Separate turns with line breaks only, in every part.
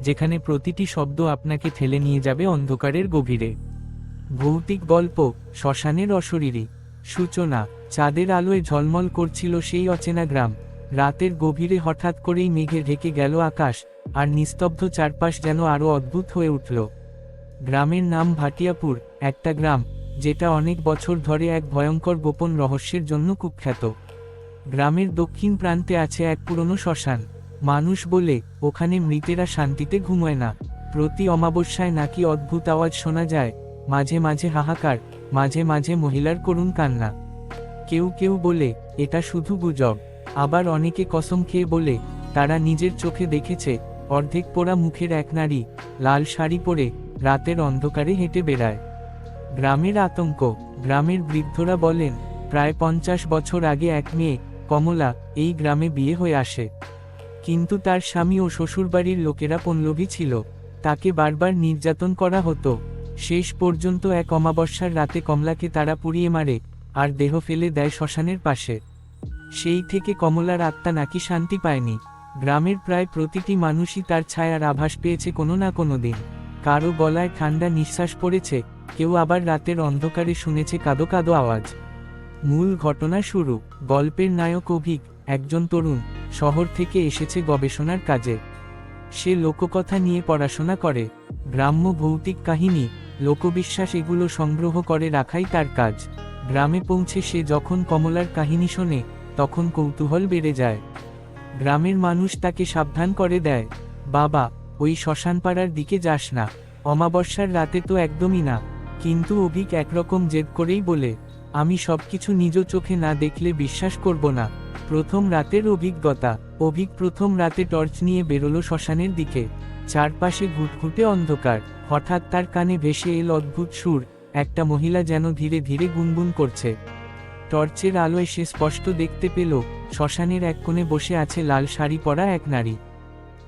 যেখানে প্রতিটি শব্দ আপনাকে ঠেলে নিয়ে যাবে অন্ধকারের গভীরে। ভৌতিক গল্প, শ্মশানের অশরীরী, সূচনা, চাঁদের আলোয় ঝলমল করছিল সেই অচেনা গ্রাম। রাতের গভীরে হঠাৎ করেই মেঘে ঢেকে গেল আকাশ, আর নিস্তব্ধ চারপাশ যেন আরও অদ্ভুত হয়ে উঠল। গ্রামের নাম ভাটিয়াপুর, একটা গ্রাম, যেটা অনেক বছর ধরে এক ভয়ঙ্কর গোপন রহস্যের জন্য কুখ্যাত। গ্রামের দক্ষিণ প্রান্তে আছে এক পুরনো শ্মশান। মানুষ বলে, ওখানে মৃতেরা শান্তিতে ঘুমোয় না। প্রতি অমাবস্যায় নাকি অদ্ভুত আওয়াজ শোনা যায়, মাঝে মাঝে হাহাকার, মাঝে মাঝে মহিলার করুণ কান্না। কেউ কেউ বলে, এটা শুধু গুজব। আবার অনেকে কসম খেয়ে বলে, তারা নিজের চোখে দেখেছে, অর্ধেক পোড়া মুখের এক নারী, লাল শাড়ি পরে রাতের অন্ধকারে হেঁটে বেড়ায়। গ্রামের আতঙ্ক, গ্রামের বৃদ্ধরা বলেন, প্রায় পঞ্চাশ বছর আগে এক মেয়ে, কমলা, এই গ্রামে বিয়ে হয়ে আসে। কিন্তু তার স্বামী ও শ্বশুরবাড়ির লোকেরা পল্লবী ছিল। তাকে বারবার নির্যাতন করা হতো। শেষ পর্যন্ত এক অমাবস্যার রাতে কমলাকে তারা পুড়িয়ে মারে, আর দেহ ফেলে দেয় শ্মশানের পাশে। সেই থেকে কমলার আত্মা নাকি শান্তি পায়নি। গ্রামের প্রায় প্রতিটি মানুষই তার ছায়ার আভাস পেয়েছে কোনো না কোনো দিন। কারও গলায় ঠান্ডা নিঃশ্বাস পড়েছে, কেউ আবার রাতের অন্ধকারে শুনেছে কাদো কাদো আওয়াজ। মূল ঘটনা শুরু। গল্পের নায়ক অভিক, একজন তরুণ। শহর থেকে এসেছে গবেষণার কাজে। সে লোককথা নিয়ে পড়াশোনা করে। গ্রাম্য ভৌতিক কাহিনী, লোকবিশ্বাস এগুলো সংগ্রহ করে রাখাই তার কাজ। গ্রামে পৌঁছে সে যখন কমলার কাহিনী শোনে, তখন কৌতূহল বেড়ে যায়। গ্রামের মানুষ তাকে সাবধান করে দেয়, বাবা, ওই শ্মশানপাড়ার দিকে যাস না। অমাবস্যার রাতে তো একদমই না। কিন্তু অভিক একরকম জেদ করেই বলে আমি সবকিছু নিজ চোখে না দেখলে বিশ্বাস করব না। প্রথম রাতের অভিজ্ঞতা। অভিক প্রথম রাতে টর্চ নিয়ে বেরোলো শ্মশানের দিকে। চারপাশে ঘুটঘুটে অন্ধকার। হঠাৎ তার কানে ভেসে এল অদ্ভুত সুর। একটা মহিলা যেন ধীরে ধীরে গুনগুন করছে। টর্চের আলোয় সে স্পষ্ট দেখতে পেল, শ্মশানের এক কোণে বসে আছে লাল শাড়ি পরা এক নারী।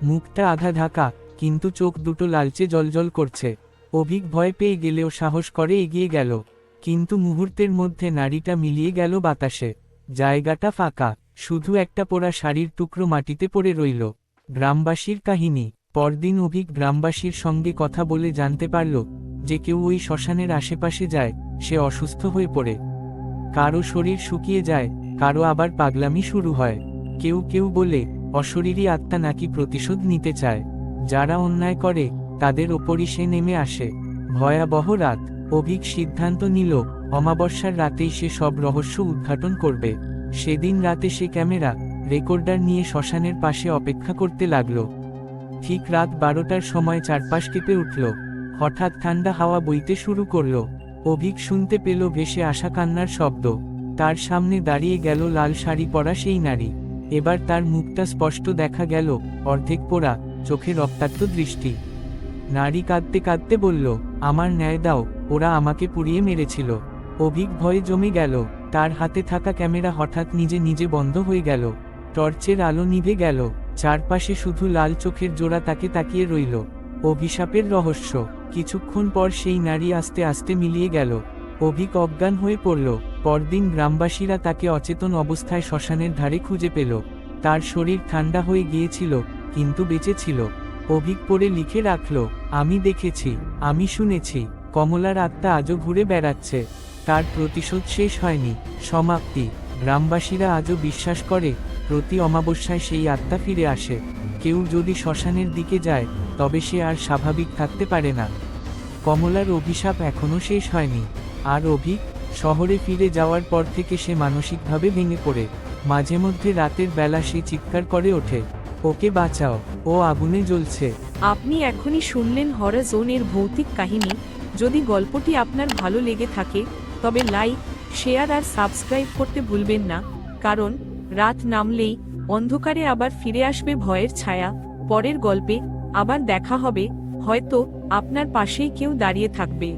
মুখটা আধা ঢাকা, কিন্তু চোখ দুটো লালচে জলজল করছে। অভিক ভয় পেয়ে গেলেও সাহস করে এগিয়ে গেল। কিন্তু মুহূর্তের মধ্যে নারীটা মিলিয়ে গেল বাতাসে। জায়গাটা ফাঁকা, শুধু একটা পোড়া শাড়ির টুকরো মাটিতে পড়ে রইল। গ্রামবাসীর কাহিনী। পরদিন অভিক গ্রামবাসীর সঙ্গে কথা বলে জানতে পারল যে কেউ ওই শ্মশানের আশেপাশে যায়, সে অসুস্থ হয়ে পড়ে। কারও শরীর শুকিয়ে যায়, কারও আবার পাগলামি শুরু হয়। কেউ কেউ বলে, অশরীরী আত্মা নাকি প্রতিশোধ নিতে চায়। যারা অন্যায় করে, তাদের ওপরই সে নেমে আসে। ভয়াবহ রাত। অভিক সিদ্ধান্ত নিল, অমাবস্যার রাতেই সে সব রহস্য উদ্ঘাটন করবে। সেদিন রাতে সে ক্যামেরা, রেকর্ডার নিয়ে শ্মশানের পাশে অপেক্ষা করতে লাগল। ঠিক রাত বারোটার সময় চারপাশ কেঁপে উঠল। হঠাৎ ঠান্ডা হাওয়া বইতে শুরু করল। অভিক শুনতে পেল ভেসে আসা কান্নার শব্দ। তার সামনে দাঁড়িয়ে গেল লাল শাড়ি পরা সেই নারী। এবার তার মুখটা স্পষ্ট দেখা গেল, অর্ধেক পোড়া, চোখে রক্তাক্ত দৃষ্টি। নারী কাঁদতে কাঁদতে বলল, আমার ন্যায় দাও। ওরা আমাকে পুড়িয়ে মেরেছিল। অভিক ভয়ে জমে গেল। তার হাতে থাকা ক্যামেরা হঠাৎ নিজে নিজে বন্ধ হয়ে গেল। টর্চের আলো নিভে গেল। চারপাশে শুধু লাল চোখের জোড়া তাকে তাকিয়ে রইল। অভিশাপের রহস্য। কিছুক্ষণ পর সেই নারী আস্তে আস্তে মিলিয়ে গেল। অভিক অজ্ঞান হয়ে পড়ল। পরদিন গ্রামবাসীরা তাকে অচেতন অবস্থায় শ্মশানের ধারে খুঁজে পেল। তার শরীর ঠান্ডা হয়ে গিয়েছিল, কিন্তু বেঁচে ছিল। অভিক পড়ে লিখে রাখল, আমি দেখেছি, আমি শুনেছি। কমলার আত্মা আজও ঘুরে বেড়াচ্ছে। তার প্রতিশোধ শেষ হয়নি। সমাপ্তি। গ্রামবাসীরা আজও বিশ্বাস করে, প্রতি অমাবস্যায় সেই আত্মা ফিরে আসে। কেউ যদি শ্মশানের দিকে যায়, তবে সে আর স্বাভাবিক থাকতে পারে না। কমলার অভিশাপ এখনও শেষ হয়নি। আর অভিক শহরে ফিরে যাওয়ার পর থেকে সে মানসিকভাবে ভেঙে পড়ে। মাঝে মধ্যে রাতের বেলা সে চিৎকার করে ওঠে, ওকে বাঁচাও। ও আগুনে জ্বলছে।
আপনি এখনই শুনলেন হর জোনের ভৌতিক কাহিনী। যদি গল্পটি আপনার ভালো লেগে থাকে, তবে লাইক, শেয়ার আর সাবস্ক্রাইব করতে ভুলবেন না, কারণ রাত নামলেই অন্ধকারে আবার ফিরে আসবে ভয়ের ছায়া। পরের গল্পে আবার দেখা হবে, হয়তো আপনার পাশেই কেউ দাঁড়িয়ে থাকবে।